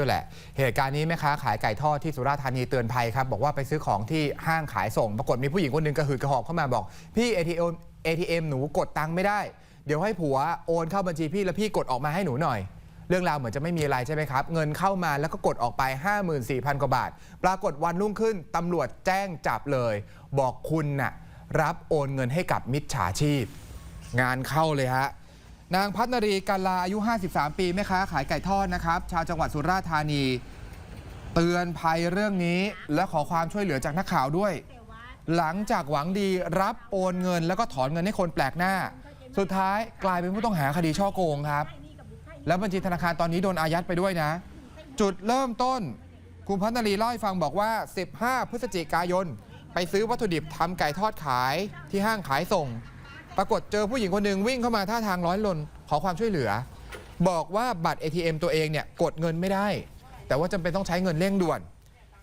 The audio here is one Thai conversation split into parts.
ด้วยแหละเหตุการณ์นี้แม่ค้าขายไก่ทอดที่สุราษฎร์ธานีเตือนภัยครับบอกว่าไปซื้อของที่ห้างขายส่ง ปรากฏมีผู้หญิงคนหนึ่งกระหืดกระหอบเข้ามาบอก พี่ ATM ATM หนูกดตังค์ไม่ได้ เดี๋ยวให้ผัวโอนเข้าบัญชีพี่แล้วพี่กดออกมาให้หนูหน่อย เรื่องราวเหมือนจะไม่มีอะไรใช่ไหมครับ เงินเข้ามาแล้วก็กดออกไป 54,000 กว่าบาท ปรากฏวันรุ่งขึ้นตำรวจแจ้งจับเลย บอกคุณน่ะรับโอนเงินให้กับมิจฉาชีพ งานเข้าเลยฮะ นางพัฒนรีกาลาอายุ 53 ปีแม่ค้าขายไก่ทอดนะครับ ชาวจังหวัดสุราษฎร์ธานี เตือนภัยเรื่องนี้และขอความช่วยเหลือจากนักข่าวด้วย หลังจากหวังดีรับโอนเงิน แล้วก็ถอนเงินให้คนแปลกหน้า สุดท้ายกลายเป็นผู้ต้องหาคดีช่อโกงครับ แล้วบัญชีธนาคารตอนนี้โดนอายัดไปด้วยนะ จุดเริ่มต้น คุณพัฒนรีเล่าให้ฟังบอกว่า 15 พฤศจิกายน ไปซื้อวัตถุดิบทำไก่ทอดขายที่ห้างขายส่ง ปรากฏเจอผู้หญิงคนหนึ่งวิ่งเข้ามาท่าทางร้อนรนขอความช่วยเหลือ บอกว่าบัตร ATM ตัวเองเนี่ยกดเงินไม่ได้ แต่ว่าจำเป็นต้องใช้เงินเร่งด่วน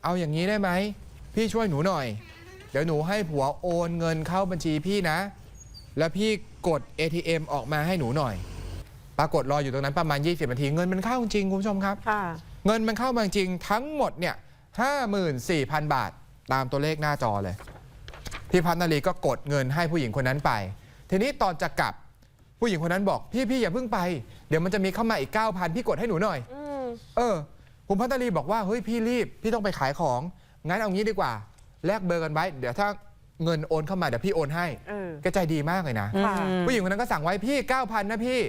เอาอย่างนี้ได้ไหม พี่ช่วยหนูหน่อย เดี๋ยวหนูให้ผัวโอนเงินเข้าบัญชีพี่นะ แล้วพี่กด ATM ออกมาให้หนูหน่อย ปรากฏรออยู่ตรงนั้นประมาณ 20นาทีเงินมันเข้าจริงคุณผู้ชมครับ ค่ะ เงินมันเข้ามาจริงทั้งหมดเนี่ย54,000 บาท ตามตัวเลขหน้าจอเลย พี่พัฒนาลีก็กดเงินให้ผู้หญิงคนนั้นไป ทีนี้ตอนจะกลับผู้หญิงคนนั้นบอกพี่พี่อย่าเพิ่งไป เดี๋ยวมันจะมีเข้ามาอีก 9,000 พี่กดให้หนูหน่อย อืมเออ คุณพัฒนาลีบอกว่าเฮ้ยพี่รีบ พี่ต้องไปขายของ งั้นเอางี้ดีกว่า แลกเบอร์กันไว้ เดี๋ยวถ้าเงินโอนเข้ามาเดี๋ยวพี่โอนให้เออ แกใจดีมากเลยนะ ค่ะผู้หญิงคนนั้นก็สั่งไว้พี่ 9,000 นะพี่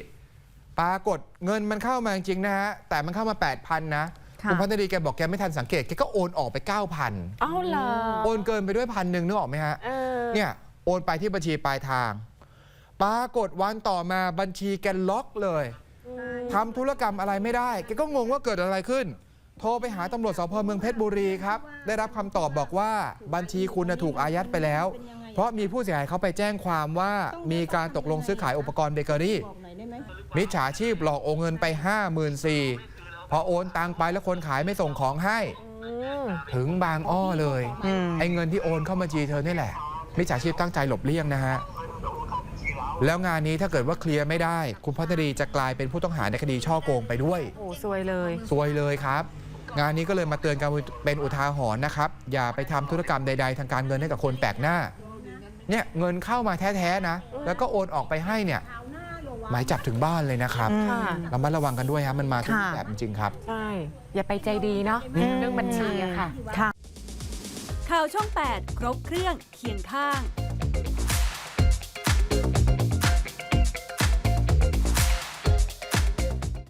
ปรากฏเงินมันเข้ามาจริงๆนะฮะ แต่มันเข้ามา 8,000 นะ ค่ะ คุณพัฒนาดีแกบอกแกไม่ทันสังเกต แกก็โอนออกไป 9,000 เอ้าเหรอโอนเกินไปด้วยพันหนึ่งนึกออกไหมฮะ เออเนี่ย โอนไปที่บัญชีปลายทาง ปรากฏวันต่อมาบัญชีแกล็อกเลยทำธุรกรรมอะไรไม่ได้ แกก็งงว่าเกิดอะไรขึ้น โทรไปหาตำรวจสพเมืองเพชรบุรีครับ ได้รับคำตอบบอกว่าบัญชีคุณน่ะถูกอายัดไปแล้ว เพราะมีผู้เสียหายเขาไปแจ้งความว่ามีการตกลงซื้อขายอุปกรณ์เบเกอรี่ มิจฉาชีพหลอกโอนเงินไป 54,000พอโอนตังไปแล้วคนขายไม่ส่งของให้อืมถึงบางอ้อเลยอืมไอ้เงินที่โอนเข้าบัญชีเธอนี่แหละมิจฉาชีพตั้งใจหลบเลี่ยงนะฮะ แล้วงานนี้ถ้าเกิดว่าเคลียร์ไม่ได้ คุณพัฒรีจะกลายเป็นผู้ต้องหาในคดีช่อโกงไปด้วย โอ้ซวยเลย ซวยเลยครับ งานนี้ก็เลยมาเตือนกันเป็นอุทาหรณ์นะครับ อย่าไปทำธุรกรรมใด ๆ ทางการเงินให้กับคนแปลกหน้า เนี่ยเงินเข้ามาแท้ๆนะ แล้วก็โอนออกไปให้เนี่ยหมายจับถึงบ้านเลยนะครับอืมค่ะระมัดระวังกันด้วยครับมันมาทุกค่ะแบบจริงๆครับ ใช่ อย่าไปใจดีเนาะอืมเรื่องบัญชีอะค่ะค่ะ ข่าวช่อง 8 ครบเครื่องเคียงข้าง